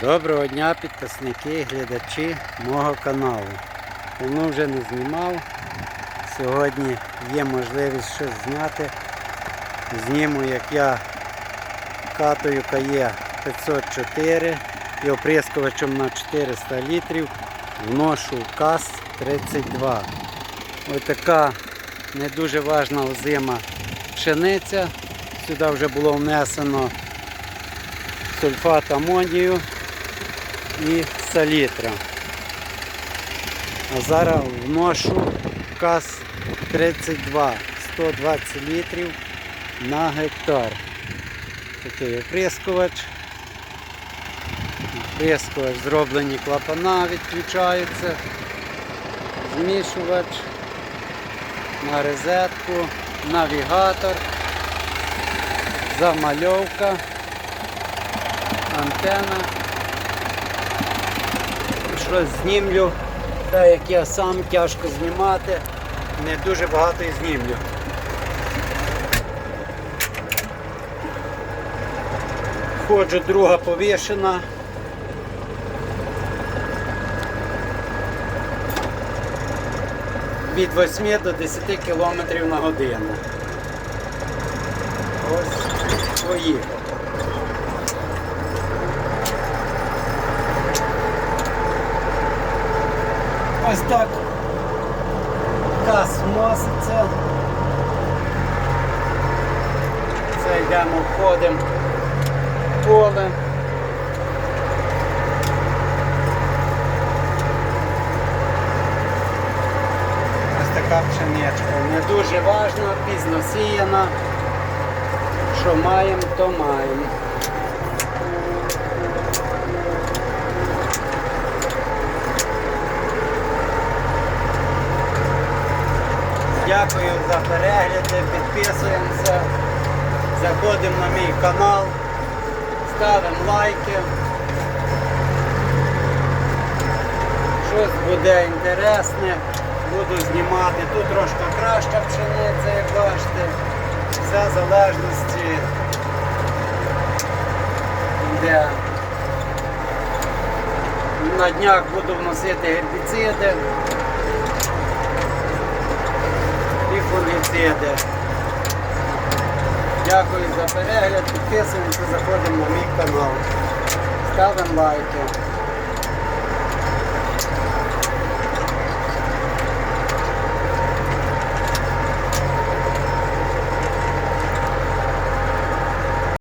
Доброго дня підписники, глядачі мого каналу. Давно вже не знімав. Сьогодні є можливість щось зняти. Зніму, як я катою КАЄ 504 і оприскувачем на 400 літрів вношу КАЗ-32. Ось така не дуже важна озима пшениця. Сюди вже було внесено сульфат амонію і салітра. А зараз вношу КАЗ 32 120 літрів на гектар. Такий оприскувач. Оприскувач зроблені клапана відключаються. Змішувач на розетку, навігатор, замальовка антенна. Щось знімлю, так як я сам тяжко знімати, не дуже багато і знімлю. Ходжу друга повішена. Від 8 до 10 км на годину. Ось поїхав. Ось так газ вноситься. Це йдемо, входимо поле. Ось така пшеничка. Не дуже важна, пізно сіяна. Що маємо, то маємо. Дякую за перегляди, підписуємося, заходимо на мій канал, ставимо лайки. Щось буде інтересне, буду знімати. Тут трошки краща пшениця, як бачите. Все в залежності де на днях буду вносити гербіциди. і фунгіциди. Дякую за перегляд, підписуємося, заходимо на мій канал. Ставимо лайки.